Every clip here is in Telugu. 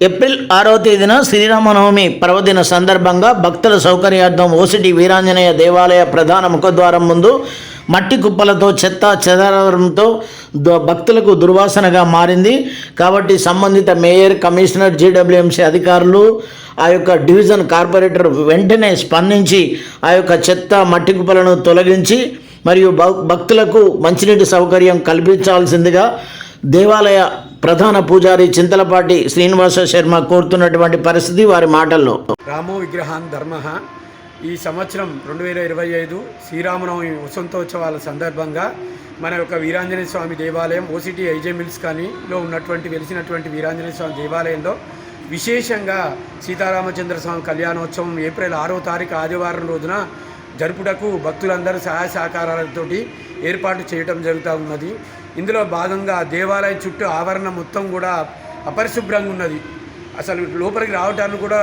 ఏప్రిల్ ఆరో తేదీన శ్రీరామనవమి పర్వదిన సందర్భంగా భక్తుల సౌకర్యార్థం ఓసిటి వీరాంజనేయ దేవాలయ ప్రధాన ముఖద్వారం ముందు మట్టి కుప్పలతో చెత్త చెదారంతో భక్తులకు దుర్వాసనగా మారింది. కాబట్టి సంబంధిత మేయర్ కమిషనర్ జీడబ్ల్యూఎంసీ అధికారులు ఆ యొక్క డివిజన్ కార్పొరేటర్ వెంటనే స్పందించి ఆ యొక్క చెత్త మట్టి కుప్పలను తొలగించి మరియు భక్తులకు మంచినీటి సౌకర్యం కల్పించాల్సిందిగా దేవాలయ ప్రధాన పూజారి చింతలపాటి శ్రీనివాస శర్మ కోరుతున్నటువంటి పరిస్థితి వారి మాటల్లో. రామో విగ్రహాన్ ధర్మ. ఈ సంవత్సరం రెండు వేల ఇరవై ఐదు శ్రీరామనవమి వసంతోత్సవాల సందర్భంగా మన యొక్క వీరాంజనేయ స్వామి దేవాలయం ఓసిటీ ఐజే మిల్స్ కానీలో ఉన్నటువంటి వెలిసినటువంటి వీరాంజనేయ స్వామి దేవాలయంలో విశేషంగా సీతారామచంద్ర స్వామి కళ్యాణోత్సవం ఏప్రిల్ ఆరో తారీఖు ఆదివారం రోజున జరుపుటకు భక్తులందరూ సహాయ సహకారాలతోటి ఏర్పాటు చేయడం జరుగుతూ ఉన్నది. ఇందులో భాగంగా దేవాలయం చుట్టూ ఆవరణ మొత్తం కూడా అపరిశుభ్రంగా ఉన్నది. అసలు లోపలికి రావడానికి కూడా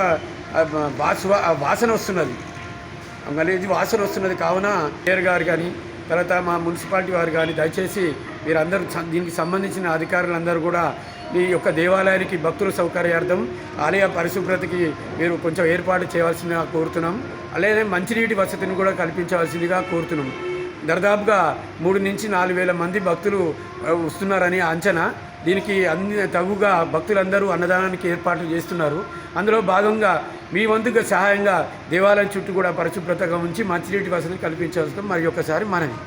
వాసు వాసన వస్తున్నది. గలీజీ వాసన వస్తున్నది. కావున మేయర్ గారు కానీ తర్వాత మా మున్సిపాలిటీ వారు కానీ దయచేసి మీరందరూ దీనికి సంబంధించిన అధికారులందరూ కూడా ఈ యొక్క దేవాలయానికి భక్తుల సౌకర్యార్థం ఆలయ పరిశుభ్రతకి మీరు కొంచెం ఏర్పాటు చేయవలసిందిగా కోరుతున్నాం. అలాగే మంచినీటి వసతిని కూడా కల్పించవలసిందిగా కోరుతున్నాం. దర్దాపుగా మూడు నుంచి నాలుగు వేల మంది భక్తులు వస్తున్నారని అంచనా. దీనికి అన్ని తగుగా భక్తులందరూ అన్నదానానికి ఏర్పాట్లు చేస్తున్నారు. అందులో భాగంగా మీ వంతుగా సహాయంగా దేవాలయం చుట్టూ కూడా పరిశుభ్రతగా ఉంచి మంచినీటి వసతి కల్పించాల్సిన మరి ఒకసారి మనవి.